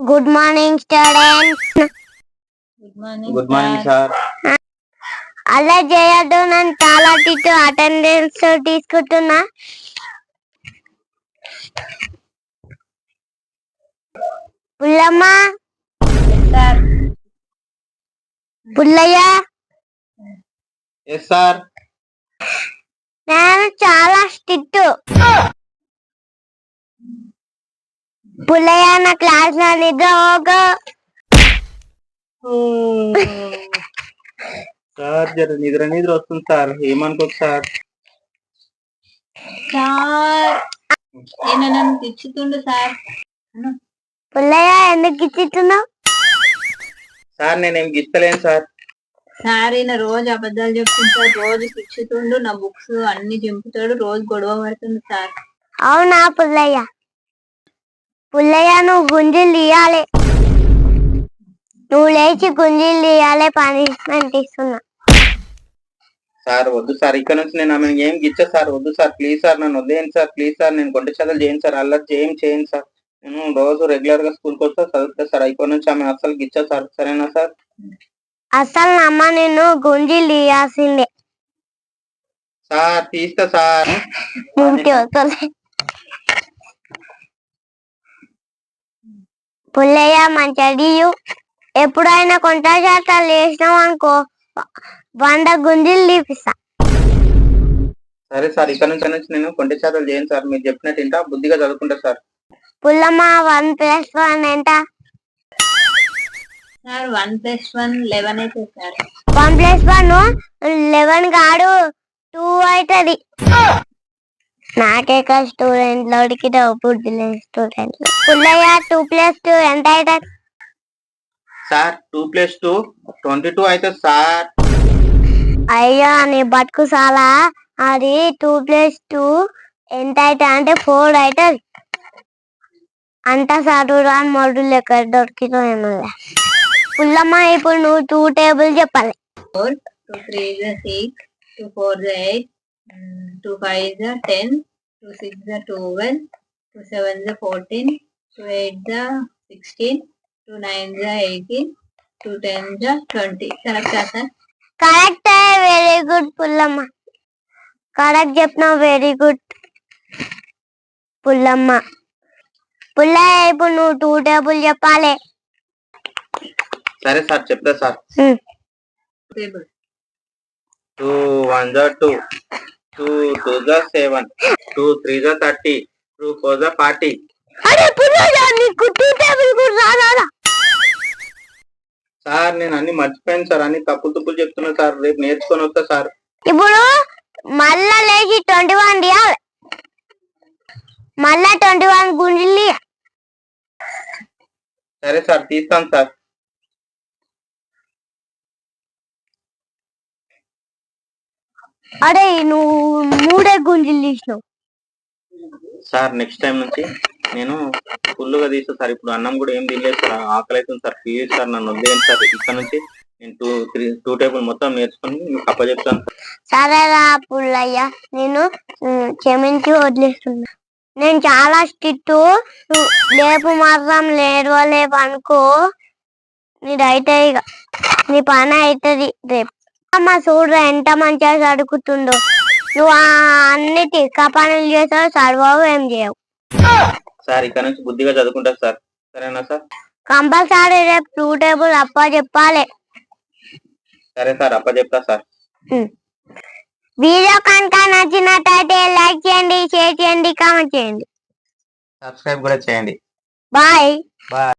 Good morning students good morning good morning sir అలా చేయొద్దు నేను చాలా తిట్టు అటెండెన్స్ తీసుకుంటున్నా. Pullamma. Sir Pullaiah. Yes sir నేను చాలా పుల్లయ్య నా క్లాస్లో నిద్ర పోకు. సార్ జర నిద్ర నిద్ర వస్తుంది సార్. ఏమనుకోదు సార్? సార్ ఈయన నన్ను తిచ్చుతుండు సార్. పుల్లయ్య ఎందుకు ఇచ్చిస్తున్నావు సార్ నేనేం గిస్తలేను సార్. సార్ ఈయన రోజు అబద్ధాలు చెప్తుంటాడు రోజు తిచ్చుతుండు నా బుక్స్ అన్ని చింపుతాడు రోజు గొడవ పడుతుంది సార్. అవునా పుల్లయ్య? పుల్లయ్య నువ్వు గుంజీలు తీయాలి నువ్వు లేచి గుంజీలు తీయాలి పనిష్మెంట్ ఇస్తున్నా. సార్ వద్దు సార్. ఇక్కడ నుంచి నేను ఆమె ఏం గిచ్చా సార్? వద్దు సార్. ప్లీజ్ సార్ నన్ను వదిలేయండి సార్. ప్లీజ్ సార్ నేను కొండ చదువులు చేయండి సార్. అల్లరి ఏం చేయండి సార్. నేను రోజు రెగ్యులర్గా స్కూల్కి వస్తా చదువుతా సార్. ఇక్కడ నుంచి ఆమె అసలు గిచ్చా సార్. సరేనా సార్? అసలు నమ్మ నిన్ను గుంజీలు తీయాల్సిందే సార్ తీస్తా సార్ ఇంటి వస్తలే పుల్లయ్య మంచి అడియు ఎప్పుడైనా కొంట శాతాలు వేసినాం అనుకో వంద గుంజీలు తీపిస్తా. సరే సార్ ఇక్కడ నుంచి నుంచి నేను కొండ చదువులు చేయను సార్. మీరు చెప్పినట్టు ఇంటా బుద్ధిగా చదువుకుంటా sir. Pullamma one plus one ఎంత? Sir one plus one eleven అయితే sir. One plus one eleven కాడు టూ అవుతుంది. నాకే స్టూడెంట్ లోడికి లేదు student Pullaiah two plus two ఎంత అవుతుంది sir two plus two twenty two అవుతుంది సార్. అయ్యో నీ బతుకు చాలా అది టూ ప్లస్ టూ ఎంత అవుతుంది అంటే ఫోర్ అవుతుంది అంతా చదువు అని మొదలు లెక్క దొరికితో ఏమో పుల్లమ్మ ఇప్పుడు నువ్వు టూ టేబుల్ చెప్పాలి. Four two three six two four జ ఎయిట్ టూ ఫైవ్ జ టెన్ టూ సిక్స్ జ ట్వెల్వ్ టూ సెవెన్ జ ఫోర్టీన్ టూ ఎయిట్ జ సిక్స్టీన్ టూ నైన్ జ ఎయిటీన్ టూ టెన్ జ ట్వంటీ కరెక్టా sir correct very good Pullamma. Correct చెప్పినావు very good Pullamma. Pullaiah ఇప్పుడు నువ్వు టూ టేబుల్ చెప్పాలి. సరే సార్ చెప్తా సార్. టేబుల్ టూ వన్ జా టూ టూ టూ జా సెవెన్ టూ త్రీ జా థర్టీ టూ ఫోర్ జా ఫార్టీ. అరే పుల్లయ్య నీకు టూ టేబుల్ కూడా రాదా సార్ నేను అన్ని మర్చిపోయాను సార్ అన్ని తప్పులు తుప్పులు చెప్తున్నా సార్ రేపు నేర్చుకొని వస్తా సార్. ఇప్పుడు మళ్ళా లేచి ట్వంటీ వన్ తీయాలి మళ్ళా ట్వంటీ వన్ గుంజులు సరే సార్ తీస్తాను సార్. అరే నువ్వు మూడే గుంజులు తీసినావు. సార్ నెక్స్ట్ టైం నుంచి నేను ఫుల్గా తీస్తా సార్. ఇప్పుడు అన్నం కూడా ఏం తినలేదు సార్. ఆకలి అవుతుంది సార్ ప్లీజ్ సార్ నన్ను వదిలేయండి సార్. ఇక్కడ నుంచి నేను టూ త్రీ టూ టేబుల్ మొత్తం నేర్చుకొని మీకు అప్పచెప్తాను సార్. సరేరా పుల్లయ్య. నేను క్షమించి వదిలేస్తున్నా. నేను చాలా స్ట్రిక్ట్. లేపు మాత్రం లేడవలేపు అనుకో. నీది అయితే ఇక నీ పని అవుతుంది రేపు అమ్మ చూడరా ఎంత మంచిగా చదువుకుతుందో నువ్వు అన్ని తిక్క పనులు చేసావు చదవవు ఏం చేయవు. సార్ ఇక్కడ నుంచి బుద్ధిగా చదువుకుంటా సార్. సరేనా సార్? కంపల్సరీ రేపు టూ టేబుల్ అప్ప చెప్పాలి. సరే సార్ అప్పచెప్తా సార్. వీడియో కనుక నచ్చినట్టయితే లైక్ చేయండి షేర్ చేయండి కామెంట్ చేయండి. సబ్స్క్రైబ్ కూడా చేయండి. బాయ్. బాయ్.